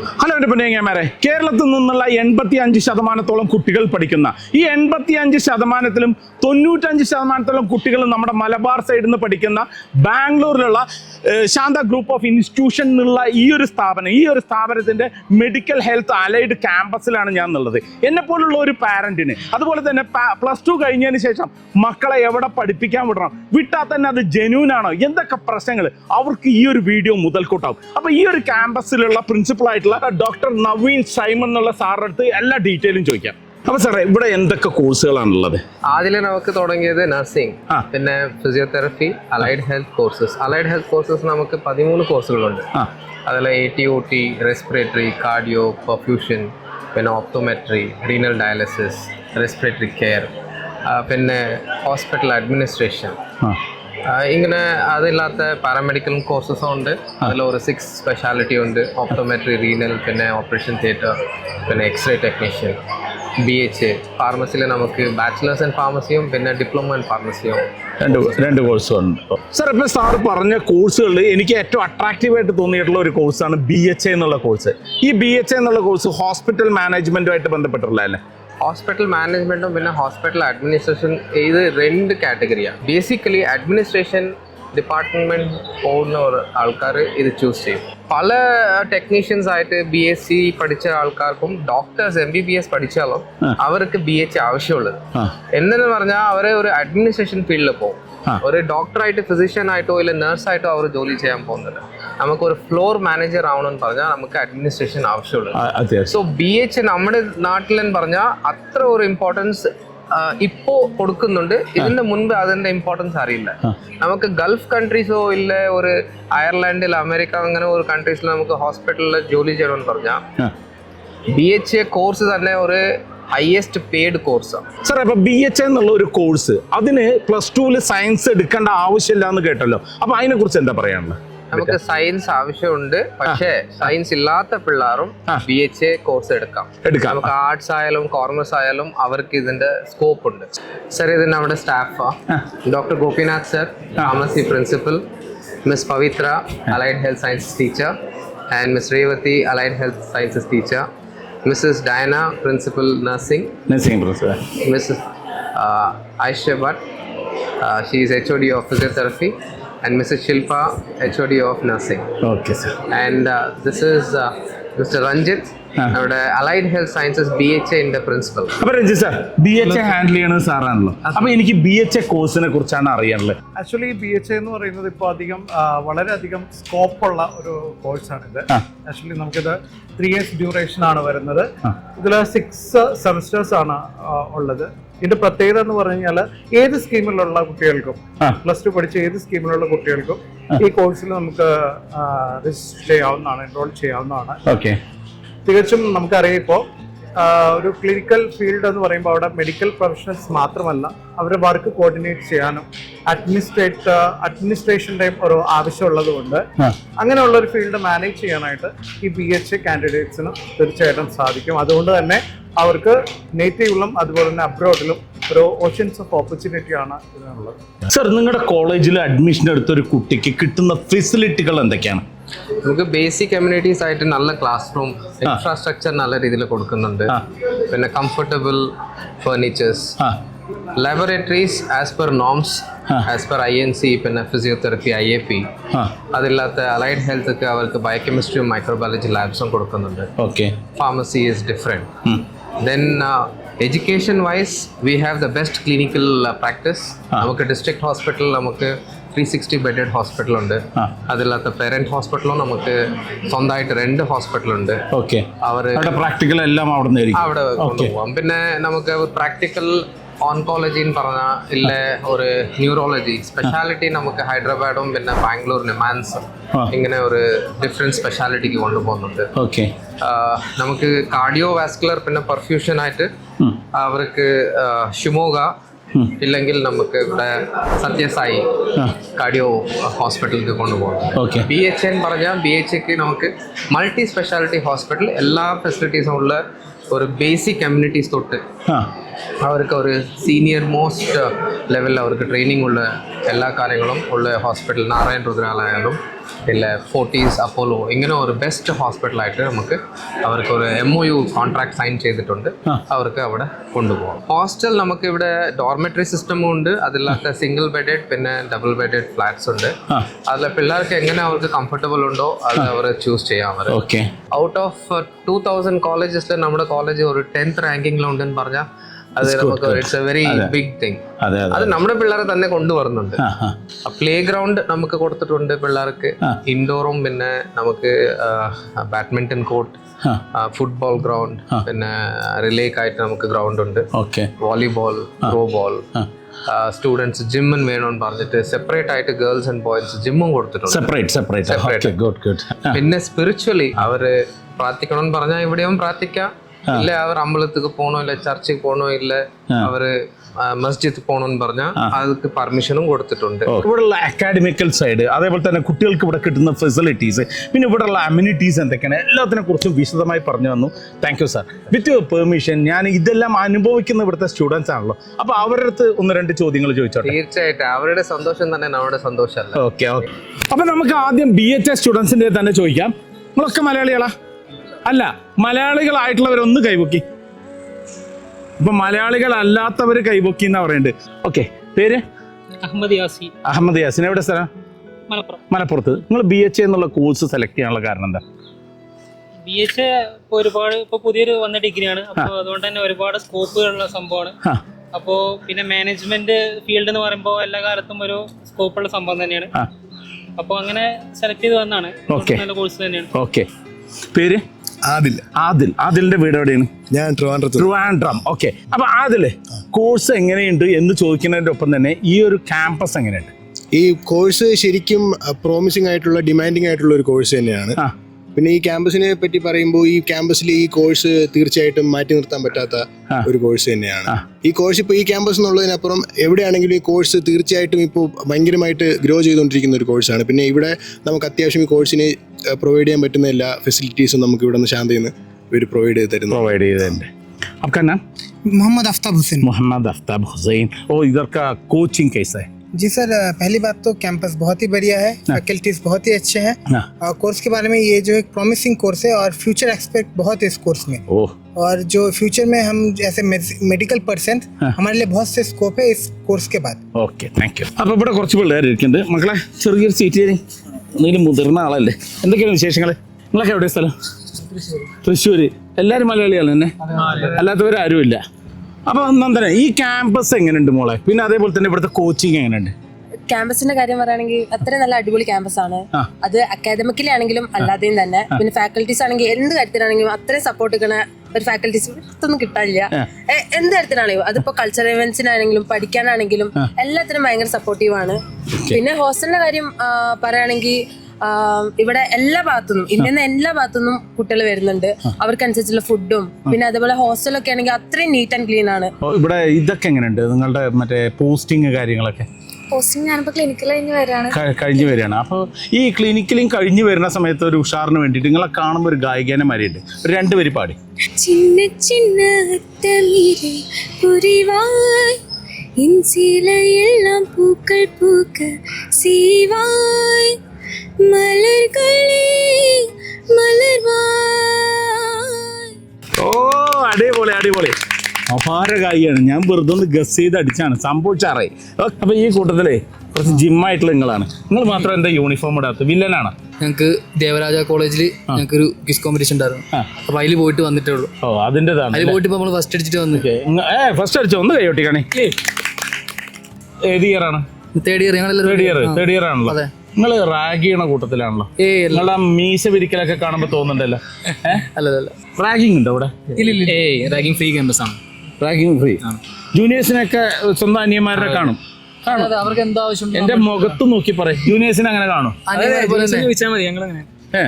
Hello എന്റെ പുണ്യങ്ങന്മാരെ കേരളത്തിൽ നിന്നുള്ള എൺപത്തി അഞ്ച് ശതമാനത്തോളം കുട്ടികൾ പഠിക്കുന്ന ഈ എൺപത്തി അഞ്ച് ശതമാനത്തിലും തൊണ്ണൂറ്റഞ്ച് ശതമാനത്തോളം കുട്ടികൾ നമ്മുടെ മലബാർ സൈഡിൽ നിന്ന് പഠിക്കുന്ന ബാംഗ്ലൂരിലുള്ള ശാന്ത ഗ്രൂപ്പ് ഓഫ് ഇൻസ്റ്റിറ്റ്യൂഷൻ എന്നുള്ള ഈ ഒരു സ്ഥാപനം ഈ ഒരു സ്ഥാപനത്തിന്റെ മെഡിക്കൽ ഹെൽത്ത് അലൈഡ് ക്യാമ്പസിലാണ് ഞാൻ ഉള്ളത് എന്നെ പോലുള്ള ഒരു പാരന്റിന് അതുപോലെ തന്നെ പ്ലസ് ടു കഴിഞ്ഞതിന് ശേഷം മക്കളെ എവിടെ പഠിപ്പിക്കാൻ വിടണം? വിട്ടാൽ തന്നെ അത് ജെന്യൂൻ ആണോ? എന്തൊക്കെ പ്രശ്നങ്ങൾ? അവർക്ക് ഈ ഒരു വീഡിയോ മുതൽക്കൂട്ടാവും. അപ്പോൾ ഈ ഒരു ക്യാമ്പസിലുള്ള പ്രിൻസിപ്പൾ ആയിട്ടുള്ള ഡോക്ടർ നവീൻ സൈമൺ എന്നുള്ള സാറിന്റെ അടുത്ത് എല്ലാ ഡീറ്റെയിലും ചോദിക്കാം. അപ്പൊ സാറേ ഇവിടെ എന്തൊക്കെ കോഴ്സുകളാണുള്ളത് ആദ്യം നമുക്ക് തുടങ്ങിയത് നഴ്സിംഗ് പിന്നെ physiotherapy allied health courses allied health courses നമുക്ക് പതിമൂന്ന് കോഴ്സുകളുണ്ട് അതിൽ A T O T respiratory cardio perfusion പിന്നെ optometry renal dialysis respiratory care പിന്നെ ഹോസ്പിറ്റൽ അഡ്മിനിസ്ട്രേഷൻ ഇങ്ങനെ അതില്ലാത്ത പാരാമെഡിക്കൽ കോഴ്സസും ഉണ്ട്. അതിൽ ഒരു സിക്സ് സ്പെഷ്യാലിറ്റി ഉണ്ട്. ഓപ്റ്റോമെട്രി റീനൽ പിന്നെ ഓപ്പറേഷൻ തിയേറ്റർ പിന്നെ എക്സ്റേ ടെക്നീഷ്യൻ ബി എച്ച് ഫാർമസിയിൽ നമുക്ക് ബാച്ചിലേഴ്സ് ഇൻ ഫാർമസിയും പിന്നെ ഡിപ്ലോമ ഇൻ ഫാർമസിയും രണ്ട് രണ്ട് കോഴ്സുണ്ട് സാർ ഇപ്പം സാർ പറഞ്ഞ കോഴ്സുകളിൽ എനിക്ക് ഏറ്റവും അട്രാക്റ്റീവ് ആയിട്ട് തോന്നിയിട്ടുള്ള ഒരു കോഴ്സാണ് ബി എച്ച് എ എന്നുള്ള കോഴ്സ് ഈ ബി എച്ച് എ എന്നുള്ള കോഴ്സ് ഹോസ്പിറ്റൽ മാനേജ്മെന്റുമായിട്ട് ബന്ധപ്പെട്ടുള്ള അല്ലേ? ഹോസ്പിറ്റൽ മാനേജ്മെന്റും പിന്നെ ഹോസ്പിറ്റൽ അഡ്മിനിസ്ട്രേഷൻ ഇത് രണ്ട് കാറ്റഗറിയാണ് ബേസിക്കലി അഡ്മിനിസ്ട്രേഷൻ ഡിപ്പാർട്ട്മെന്റ് പോകുന്ന ആൾക്കാർ ഇത് ചൂസ് ചെയ്യും. പല ടെക്നീഷ്യൻസ് ആയിട്ട് ബി എസ് സി പഠിച്ച ആൾക്കാർക്കും doctors M B B S പഠിച്ചാലും അവർക്ക് ബി എച്ച് ആവശ്യമുള്ളത്. എന്തെന്ന് പറഞ്ഞാൽ അവരെ ഒരു അഡ്മിനിസ്ട്രേഷൻ ഫീൽഡിൽ പോകും. ഒരു ഡോക്ടറായിട്ട് ഫിസിഷ്യൻ ആയിട്ടോ ഇല്ല നേഴ്സായിട്ടോ അവർ ജോലി ചെയ്യാൻ പോകുന്നത് നമുക്ക് ഒരു ഫ്ലോർ മാനേജർ ആവണമെന്ന് പറഞ്ഞാൽ നമുക്ക് അഡ്മിനിസ്ട്രേഷൻ ആവശ്യമുള്ളത്. ആ, അത്യാവശ്യം സോ ബി എച്ച് നമ്മുടെ നാട്ടിലെന്ന് പറഞ്ഞാൽ അത്ര ഒരു ഇമ്പോർട്ടൻസ് ഇപ്പോ കൊടുക്കുന്നുണ്ട്. ഇതിന്റെ മുൻപ് അതിന്റെ ഇമ്പോർട്ടൻസ് അറിയില്ല. നമുക്ക് ഗൾഫ് കൺട്രീസോ ഇല്ല ഒരു അയർലാൻഡിൽ അമേരിക്ക അങ്ങനെ ഒരു കൺട്രീസിൽ നമുക്ക് ഹോസ്പിറ്റലിൽ ജോലി ചെയ്യണമെന്ന് പറഞ്ഞാൽ. ബി എച്ച് എ കോഴ്സ് തന്നെ ഒരു ഹയസ്റ്റ് പെയ്ഡ് കോഴ്സാണ് സാർ അപ്പൊ ബി എച്ച് എന്നുള്ള ഒരു കോഴ്സ് അതിന് പ്ലസ് ടുവിൽ സയൻസ് എടുക്കേണ്ട ആവശ്യമില്ല എന്ന് കേട്ടല്ലോ. അപ്പൊ അതിനെ കുറിച്ച് എന്താ പറയാനുള്ളത്? നമുക്ക് സയൻസ് ആവശ്യമുണ്ട്. പക്ഷേ സയൻസ് ഇല്ലാത്ത പിള്ളേരും. ബി എച്ച് എ കോഴ്സ് എടുക്കാം. എടുക്കാം. നമുക്ക് ആർട്സ് ആയാലും കോമേഴ്സ് ആയാലും അവർക്ക് ഇതിന്റെ സ്കോപ്പ് ഉണ്ട്. സർ ഇത് നമ്മുടെ സ്റ്റാഫാ doctor Gopinath sir pharmacy principal Miss Pavithra allied health sciences teacher and Miss Revathi allied health sciences teacher Mrs. Diana, Principal Nursing. Nursing Professor. Mrs. Uh, Aisha Bhatt, uh, she is HOD of Physiotherapy. And Mrs. Shilpa, HOD of Nursing. Okay, sir. And uh, this is uh, Mr. Ranjit, നമ്മുടെ allied health sciences B H എന്റെ principal അപ്പൊ Ranjith sir B H A handle ചെയ്യണത് സാറാണല്ലോ. അപ്പൊ എനിക്ക് B H A കോഴ്സിനെ കുറിച്ചാണ് അറിയാനുള്ളത്. Actually B H എന്ന് പറയുന്നത് ഇപ്പോൾ അധികം വളരെയധികം സ്കോപ്പുള്ള ഒരു കോഴ്സാണിത് ഇത് ആക്ച്വലി നമുക്കിത് ത്രീ ഇയേഴ്സ് ഡ്യൂറേഷൻ ആണ് വരുന്നത്. ഇതിൽ സിക്സ് സെമസ്റ്റേഴ്സ് ആണ് ഉള്ളത്. ഇതിന്റെ പ്രത്യേകത എന്ന് പറഞ്ഞു കഴിഞ്ഞാൽ ഏത് സ്കീമിലുള്ള കുട്ടികൾക്കും പ്ലസ് ടു പഠിച്ച ഏത് സ്കീമിലുള്ള കുട്ടികൾക്കും ഈ കോഴ്സിൽ നമുക്ക് രജിസ്റ്റർ ചെയ്യാവുന്നതാണ് എൻറോൾ ചെയ്യാവുന്നതാണ്. ഓക്കെ തികച്ചും നമുക്കറിയാം ഇപ്പോൾ ഒരു ക്ലിനിക്കൽ ഫീൽഡ് എന്ന് പറയുമ്പോൾ അവിടെ മെഡിക്കൽ പ്രൊഫഷണൽസ് മാത്രമല്ല അവരുടെ വർക്ക് കോർഡിനേറ്റ് ചെയ്യാനും അഡ്മിനിസ്ട്രേറ്റ് അഡ്മിനിസ്ട്രേഷന്റെയും ഒരു ആവശ്യമുള്ളത് കൊണ്ട് അങ്ങനെയുള്ള ഒരു ഫീൽഡ് മാനേജ് ചെയ്യാനായിട്ട് ഈ ബി എച്ച് കാൻഡിഡേറ്റ്സിന് തീർച്ചയായിട്ടും സാധിക്കും. അതുകൊണ്ട് തന്നെ അവർക്ക് നേറ്റീവിലും അതുപോലെ തന്നെ അബ്രോഡിലും ഒരു ഓപ്ഷൻസ് ഓഫ് ഓപ്പർച്യൂണിറ്റി ആണ് ഇതിനുള്ളത്. സർ നിങ്ങളുടെ കോളേജിൽ അഡ്മിഷൻ എടുത്ത ഒരു കുട്ടിക്ക് കിട്ടുന്ന ഫെസിലിറ്റികൾ എന്തൊക്കെയാണ്? നമുക്ക് ബേസിക് കമ്മ്യൂണിറ്റീസ് ആയിട്ട് നല്ല ക്ലാസ് റൂം ഇൻഫ്രാസ്ട്രക്ചർ നല്ല രീതിയിൽ കൊടുക്കുന്നുണ്ട്. പിന്നെ comfortable furnitures laboratories laboratories as per norms as per I N C പിന്നെ ഫിസിയോതെറപ്പി ഐ എ പി അതില്ലാത്ത അലൈഡ് ഹെൽത്ത് ഒക്കെ അവർക്ക് ബയോകെമിസ്ട്രിയും മൈക്രോബയോളജി ലാബ്സും കൊടുക്കുന്നുണ്ട്. Okay pharmacy is different then education wise we have the best clinical practice നമുക്ക് district hospital നമുക്ക് three sixty bedded hospital ഉണ്ട്. ആ. അതില്ലാത്ത പേരന്റ് ഹോസ്പിറ്റലും നമുക്ക് സ്വന്തമായിട്ട് രണ്ട് ഹോസ്പിറ്റൽ ഉണ്ട്. ഓക്കെ. അവിടെ പ്രാക്ടിക്കൽ എല്ലാം അവിടെ അവിടെ കൊണ്ടുപോകാം. പിന്നെ നമുക്ക് പ്രാക്ടിക്കൽ ഓൺകോളജി എന്ന് പറഞ്ഞാൽ ഇല്ല ഒരു ന്യൂറോളജി സ്പെഷ്യാലിറ്റി നമുക്ക് ഹൈദരാബാദും പിന്നെ ബാംഗ്ലൂരിന് മാൻസും. ഇങ്ങനെ ഒരു ഡിഫറെന്റ് സ്പെഷ്യാലിറ്റിക്ക് കൊണ്ടുപോകുന്നുണ്ട്. ഓക്കെ. നമുക്ക് കാർഡിയോ വാസ്കുലർ പിന്നെ പെർഫ്യൂഷൻ ആയിട്ട് അവർക്ക് ഷിമോഗ ഇല്ലെങ്കിൽ നമുക്ക് ഇവിടെ സത്യസായി കാർഡിയോ ഹോസ്പിറ്റലിലേക്ക് കൊണ്ടുപോകണം ഓക്കെ. ബി എച്ച് എന്ന് പറഞ്ഞാൽ ബി എച്ച് എക്ക് നമുക്ക് മൾട്ടി സ്പെഷ്യാലിറ്റി ഹോസ്പിറ്റൽ എല്ലാ ഫെസിലിറ്റീസും ഉള്ള ഒരു ബേസിക് കമ്മ്യൂണിറ്റീസ് തൊട്ട് ആ. അവർക്ക് ഒരു സീനിയർ മോസ്റ്റ് ലെവലിൽ അവർക്ക് ട്രെയിനിങ് ഉള്ള എല്ലാ കാര്യങ്ങളും ഉള്ള ഹോസ്പിറ്റൽ നാരായൺ ഇല്ല ഫോർട്ടീസ് അപ്പോളോ ഇങ്ങനെ ഒരു ബെസ്റ്റ് ഹോസ്പിറ്റലായിട്ട് നമുക്ക് അവർക്ക് ഒരു M O U contract sign ചെയ്തിട്ടുണ്ട് അവർക്ക് അവിടെ കൊണ്ടുപോകാം. ഹോസ്റ്റൽ നമുക്ക് ഇവിടെ ഡോർമെറ്ററി സിസ്റ്റമും ഉണ്ട്. അതില്ലാത്ത സിംഗിൾ ബെഡഡ് പിന്നെ ഡബിൾ ബെഡഡ് ഫ്ലാറ്റ്സ് ഉണ്ട്. ആ. അതിലെ പിള്ളേർക്ക് എങ്ങനെ അവർക്ക് കംഫർട്ടബിൾ ഉണ്ടോ അത് അവർ ചൂസ് ചെയ്യാം അവർ okay out of two thousand കോളേജസിൽ നമ്മുടെ കോളേജ് ഒരു ടെൻത്ത് റാങ്കിങ്ങിലുണ്ടെന്ന് പറഞ്ഞാൽ അത് നമുക്ക് it's a very big thing അതെ നമ്മുടെ പിള്ളേരെ തന്നെ കൊണ്ടുവരുന്നുണ്ട്. പ്ലേ ഗ്രൗണ്ട് നമുക്ക് കൊടുത്തിട്ടുണ്ട് പിള്ളേർക്ക്. ഇൻഡോറും പിന്നെ നമുക്ക് ബാഡ്മിന്റൺ കോർട്ട് ഫുട്ബോൾ ഗ്രൗണ്ട് പിന്നെ റിലേക്ക് നമുക്ക് ഗ്രൗണ്ട് ഉണ്ട്. വോളിബോൾ ത്രോ ബോൾ സ്റ്റുഡൻസ് ജിമ്മും വേണമെന്ന് പറഞ്ഞിട്ട് സെപ്പറേറ്റ് ആയിട്ട് ഗേൾസ് ആൻഡ് ബോയ്സ് ജിമ്മും കൊടുത്തിട്ടുണ്ട്. സെപ്പറേറ്റ് സെപ്പറേറ്റ് പിന്നെ സ്പിരിച്വലി അവർ പ്രാർത്ഥിക്കണമെന്ന് പറഞ്ഞാൽ ഇവിടെയും പ്രാർത്ഥിക്കാം. ഇല്ല അവർ அம்பலத்துக்கு போகணும் இல்ல சர்ச்சுக்கு போகணும் இல்ல அவரு മസ്ജിദ് പോകണമെന്ന് പറഞ്ഞ അതൊക്കെ പെർമിഷനും കൊടുത്തിട്ടുണ്ട്. ഇവിടെയുള്ള അക്കാഡമിക്കൽ സൈഡ് അതേപോലെ തന്നെ കുട്ടികൾക്ക് ഇവിടെ കിട്ടുന്ന ഫെസിലിറ്റീസ് പിന്നെ ഇവിടെയുള്ള അമ്യൂണിറ്റീസ് എന്തൊക്കെയാണ്? എല്ലാത്തിനെ കുറിച്ചും വിശദമായി പറഞ്ഞു തന്നു. Thank you sir with permission ഞാൻ ഇതെല്ലാം അനുഭവിക്കുന്ന ഇവിടുത്തെ സ്റ്റുഡൻസ് ആണല്ലോ. അപ്പൊ അവരുടെ അടുത്ത് ഒന്ന് രണ്ട് ചോദ്യങ്ങൾ ചോദിച്ചോട്ടെ. തീർച്ചയായിട്ടും. അവരുടെ സന്തോഷം തന്നെ നമ്മുടെ സന്തോഷം ഓക്കെ ഓക്കെ അപ്പൊ നമുക്ക് ആദ്യം ബി എച്ച് എസ് സ്റ്റുഡൻസിന്റെ തന്നെ ചോദിക്കാം. നമ്മളൊക്കെ മലയാളികളാ? അല്ല മലയാളികളായിട്ടുള്ളവരൊന്ന് കൈപൊക്കി. ഇപ്പൊ മലയാളികളല്ലാത്തവർ കൈപൊക്കി എന്നാ പറയുന്നുണ്ട് ഓക്കെ പേര്? അഹമ്മദ് യാസി. അഹമ്മദ് യാസിൻ എവിടെ സ്ഥലം? മലപ്പുറം. മലപ്പുറത്ത്. നിങ്ങൾ ബി എച്ച് എന്നുള്ള കോഴ്സ് സെലക്ട് ചെയ്യാനുള്ള കാരണം എന്താ? ബി എച്ച് ഒരുപാട് ഇപ്പൊ പുതിയൊരു വന്ന ഡിഗ്രിയാണ് അപ്പോൾ അതുകൊണ്ട് തന്നെ ഒരുപാട് സ്കോപ്പുകളുള്ള സംഭവമാണ്. അപ്പോ പിന്നെ മാനേജ്മെന്റ് ഫീൽഡ് എന്ന് പറയുമ്പോൾ എല്ലാ കാലത്തും ഒരു സ്കോപ്പുള്ള സംഭവം തന്നെയാണ്. അപ്പൊ അപ്പോൾ അങ്ങനെ സെലക്ട് ചെയ്ത് വന്നാണ്. നല്ല കോഴ്സ് തന്നെയാണ്. ഓക്കെ പേര്? ആദിൽ. ആദിൽ. ആദിലിന്റെ വീട് എവിടെയാണ്? ഞാൻ ട്രിവാൻഡ്രത്ത്. ട്രിവാൻഡ്രം. ഓക്കെ. അപ്പൊ ആദിൽ കോഴ്സ് എങ്ങനെയുണ്ട് എന്ന് ചോദിക്കുന്നതിന്റെ ഒപ്പം തന്നെ ഈ ഒരു ക്യാമ്പസ് എങ്ങനെയുണ്ട്? ഈ കോഴ്സ് ശരിക്കും പ്രോമിസിംഗ് ആയിട്ടുള്ള ഡിമാൻഡിങ് ആയിട്ടുള്ള ഒരു കോഴ്സ് തന്നെയാണ്. പിന്നെ ഈ ക്യാമ്പസിനെ പറ്റി പറയുമ്പോൾ ഈ ക്യാമ്പസിൽ ഈ കോഴ്സ് തീർച്ചയായിട്ടും മാറ്റി നിർത്താൻ പറ്റാത്ത ഒരു കോഴ്സ് തന്നെയാണ്. ഈ കോഴ്സ് ഇപ്പോൾ ഈ ക്യാമ്പസ് എന്നുള്ളതിനപ്പുറം എവിടെയാണെങ്കിലും ഈ കോഴ്സ് തീർച്ചയായിട്ടും ഇപ്പോൾ ഭയങ്കരമായിട്ട് ഗ്രോ ചെയ്തുകൊണ്ടിരിക്കുന്ന ഒരു കോഴ്സാണ്. പിന്നെ ഇവിടെ നമുക്ക് അത്യാവശ്യം ഈ കോഴ്സിന് പ്രൊവൈഡ് ചെയ്യാൻ പറ്റുന്ന എല്ലാ ഫെസിലിറ്റീസും നമുക്ക് ഇവിടെ നിന്ന് ശാന്തയിൽ ഇവർ പ്രൊവൈഡ് ചെയ്ത് തരുന്നു प्रोवाइड ചെയ്തിട്ടുണ്ട് आपका नाम मोहम्मद आफ्ताब हुसैन मोहम्मद आफ्ताब हुसैन और इधर का कोचिंग कैसा है जी सर पहली बात तो कैंपस बहुत ही बढ़िया है फैकल्टीज बहुत ही अच्छे हैं हाँ। और कोर्स के बारे में ये जो एक प्रॉमिसिंग कोर्स है और फ्यूचर एक्सपेक्ट बहुत है इस कोर्स में ओह और जो फ्यूचर में हम जैसे मेडिकल पर्सन हमारे लिए बहुत से स्कोप है इस कोर्स के बाद ഓക്കെ താങ്ക് യു അപ്പോൾ ഇവിടെ കുറച്ച് പിള്ളേർ ഇരിക്കുന്നുണ്ട് മക്കളെ ചെറിയൊരു സീറ്റ് തരി എന്തെങ്കിലും മുതിർന്ന ആളല്ലേ? എന്തൊക്കെയാണ് വിശേഷങ്ങൾ നിങ്ങളൊക്കെ എവിടെ സ്ഥലം? തൃശ്ശൂർ എല്ലാവരും മലയാളികളാണ് തന്നെ അല്ലാത്തവരാരും ഇല്ല അപ്പോൾ നന്ദന ഈ ക്യാമ്പസ് എങ്ങനെയുണ്ട് മോളെ? പിന്നെ അതേപോലെ തന്നെ ഇവിടുത്തെ കോച്ചിങ് എങ്ങനെയുണ്ട്? ക്യാമ്പസിന്റെ കാര്യം പറയുകയാണെങ്കിൽ അത്ര നല്ല അടിപൊളി ക്യാമ്പസ് ആണ്. അത് അക്കാദമിക്കലി ആണെങ്കിലും അല്ലാതെയും തന്നെ. പിന്നെ ഫാക്കൽറ്റീസ് ആണെങ്കിൽ എന്ത് കാര്യത്തിലാണെങ്കിലും അത്രയും സപ്പോർട്ട് ഒരു ഫാക്കൽറ്റീസ് ഇതൊന്നും കിട്ടാനില്ല. എന്ത് കാര്യത്തിലാണെങ്കിലും അതിപ്പോ കൾച്ചറൽ ഇവന്റ്സിനാണെങ്കിലും പഠിക്കാനാണെങ്കിലും എല്ലാത്തിനും ഭയങ്കര സപ്പോർട്ടീവ് ആണ്. പിന്നെ ഹോസ്റ്റലിന്റെ കാര്യം പറയുകയാണെങ്കിൽ ഇവിടെ എല്ലാ ഭാഗത്തുനിന്നും ഇന്ത്യയിൽ എല്ലാ ഭാഗത്തുനിന്നും കുട്ടികൾ വരുന്നുണ്ട്. അവർക്കനുസരിച്ചുള്ള ഫുഡും പിന്നെ അതേപോലെ ഹോസ്റ്റലൊക്കെ ആണെങ്കിൽ അത്രയും നീറ്റ് ആൻഡ് ക്ലീൻ ആണ്. ഇവിടെ ഇതൊക്കെ എങ്ങനെയുണ്ട്? നിങ്ങളുടെ മറ്റേ പോസ്റ്റിംഗ് കാര്യങ്ങളൊക്കെ? പോസ്റ്റിംഗ് ഞാനിപ്പോ ക്ലിനിക്കിൽ കഴിഞ്ഞ് വരാണ്. കഴിഞ്ഞ് വരികയാണ്. അപ്പോൾ ഈ ക്ലിനിക്കിലും കഴിഞ്ഞ് വരുന്ന സമയത്ത് ഒരു ഉഷാറിന് വേണ്ടിട്ട് നിങ്ങളെ കാണുമ്പോൾ ഒരു ഗായികനെ മാരിയുണ്ട്. ഒരു രണ്ട് പാടി. ചിന്ന ചിന്ന എല്ലാം പൂക്കൾ പൂക്ക സീവായ്. മലർകളേ മലർവായ്. ഓ അടിപൊളി അടിപൊളി. അപാര ഗായിയാണ് ഞാൻ വെറുതെ ഒന്ന് ഗസ് ചെയ്ത് അടിച്ചാണ്. സംഭവിച്ചാറേ അപ്പൊ ഈ കൂട്ടത്തിലേ കുറച്ച് ജിമ്മായിട്ടുള്ള നിങ്ങളാണ്. നിങ്ങൾ മാത്രം എന്താ യൂണിഫോം ഇടാത്ത വില്ലനാണ് ഞങ്ങൾക്ക് ദേവരാജ കോളേജിൽ ഞങ്ങൾക്ക് ഒരു ക്വിസ് കോമ്പറ്റീഷൻ ഉണ്ടായിരുന്നു. അപ്പൊ അതിൽ പോയിട്ട് വന്നിട്ടേ ഉള്ളൂ. ഓ അതിന്റെതാണ് അതിൽ പോയിട്ട് നമ്മൾ ഫസ്റ്റ് അടിച്ചിട്ട് വന്നു. ഏ ഫസ്റ്റ് അടിച്ചോ? ഒന്ന് കൈയൊട്ടി കാണി ഏത് ഇയർ ആണ്? തേർഡ് ഇയർ ഞങ്ങൾ തേർഡ് ഇയർ തേർഡ് ഇയർ ആണല്ലോ. അതെ. നിങ്ങൾ റാഗ് ചെയ്യണ കൂട്ടത്തിലാണല്ലോ. നിങ്ങളുടെ ആ മീശ വിരിക്കലൊക്കെ കാണുമ്പോൾ തോന്നുന്നുണ്ടല്ലോ. അല്ല അല്ല റാഗിങ് ഉണ്ടോ അവിടെ? ഏയ് റാഗിങ് ഫ്രീ ക്യാമ്പസ് ആണ്. റാഗിങ് ഫ്രീ ജൂനിയേഴ്സിനൊക്കെ സ്വന്തം അനിയന്മാരെ കാണും. അവർക്ക് എന്താ ആവശ്യം എന്റെ മുഖത്ത് നോക്കി പറയും. ജൂനിയേഴ്സിനെ അങ്ങനെ കാണും. ചോദിച്ചാൽ മതി ഞങ്ങൾ അങ്ങനെ ഏ?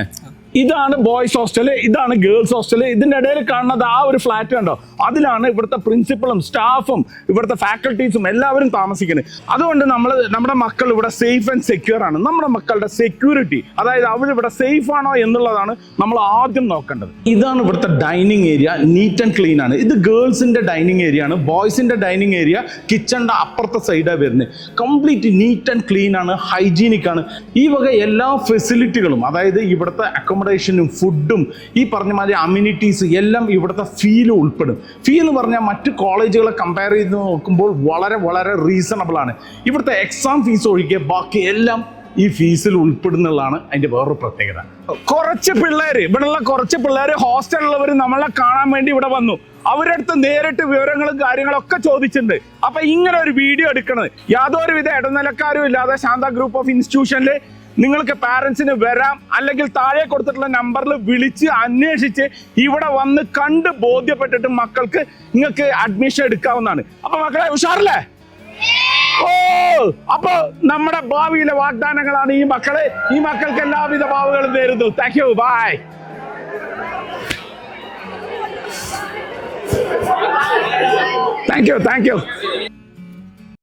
ഇതാണ് ബോയ്സ് ഹോസ്റ്റൽ ഇതാണ് ഗേൾസ് ഹോസ്റ്റൽ ഇതിന്റെ ഇടയിൽ കാണുന്നത് ആ ഒരു ഫ്ലാറ്റ് കണ്ടോ? അതിലാണ് ഇവിടുത്തെ പ്രിൻസിപ്പളും സ്റ്റാഫും ഇവിടുത്തെ ഫാക്കൽറ്റീസും എല്ലാവരും താമസിക്കുന്നത്. അതുകൊണ്ട് നമ്മൾ നമ്മുടെ മക്കൾ ഇവിടെ സേഫ് ആൻഡ് സെക്യൂർ ആണ്. നമ്മുടെ മക്കളുടെ സെക്യൂരിറ്റി അതായത് അവരിവിടെ സേഫ് ആണോ എന്നുള്ളതാണ് നമ്മൾ ആദ്യം നോക്കേണ്ടത്. ഇതാണ് ഇവിടുത്തെ dining area neat and clean ആണ്. ഇത് ഗേൾസിന്റെ ഡൈനിങ് ഏരിയ ആണ്. ബോയ്സിന്റെ ഡൈനിങ് ഏരിയ കിച്ചണിന്റെ അപ്പുറത്തെ സൈഡാണ് വരുന്നത്. കംപ്ലീറ്റ് നീറ്റ് ആൻഡ് ക്ലീൻ ആണ് ഹൈജീനിക് ആണ്. ഈ വക എല്ലാ ഫെസിലിറ്റികളും അതായത് ഇവിടുത്തെ അക്കോമഡേഷനും ഫുഡും ഈ പറഞ്ഞ മാതിരി അമ്യൂണിറ്റീസ് എല്ലാം ഇവിടുത്തെ ഫീൽ ഉൾപ്പെടും. ഫീ എന്ന് പറഞ്ഞാൽ മറ്റ് കോളേജുകളെ കമ്പയർ ചെയ്ത് നോക്കുമ്പോൾ വളരെ വളരെ റീസണബിൾ ആണ്. ഇവിടുത്തെ എക്സാം ഫീസ് ഒഴികെ ബാക്കി എല്ലാം ഈ ഫീസിൽ ഉൾപ്പെടുന്നുള്ളതാണ് അതിന്റെ വേറൊരു പ്രത്യേകത. കുറച്ച് പിള്ളേർ ഇവിടെയുള്ള കുറച്ച് പിള്ളേർ ഹോസ്റ്റലുള്ളവർ നമ്മളെ കാണാൻ വേണ്ടി ഇവിടെ വന്നു. അവരടുത്ത് നേരിട്ട് വിവരങ്ങളും കാര്യങ്ങളൊക്കെ ചോദിച്ചിട്ടുണ്ട്. അപ്പൊ ഇങ്ങനെ ഒരു വീഡിയോ എടുക്കണത്. യാതൊരുവിധ ഇടനിലക്കാരും ഇല്ലാതെ ശാന്ത ഗ്രൂപ്പ് ഓഫ് ഇൻസ്റ്റിറ്റ്യൂഷനിൽ നിങ്ങൾക്ക് പാരൻസിന് വരാം അല്ലെങ്കിൽ താഴെ കൊടുത്തിട്ടുള്ള നമ്പറിൽ വിളിച്ച് അന്വേഷിച്ച് ഇവിടെ വന്ന് കണ്ട് ബോധ്യപ്പെട്ടിട്ട് മക്കൾക്ക് നിങ്ങൾക്ക് അഡ്മിഷൻ എടുക്കാവുന്നതാണ്. അപ്പൊ മക്കളെ ഉഷാറല്ലേ? ഓ അപ്പൊ നമ്മുടെ ഭാവിയിലെ വാഗ്ദാനങ്ങളാണ് ഈ മക്കൾ. ഈ മക്കൾക്ക് എല്ലാവിധ ഭാവുകളും നേരുന്നു. Thank you bye thank you thank you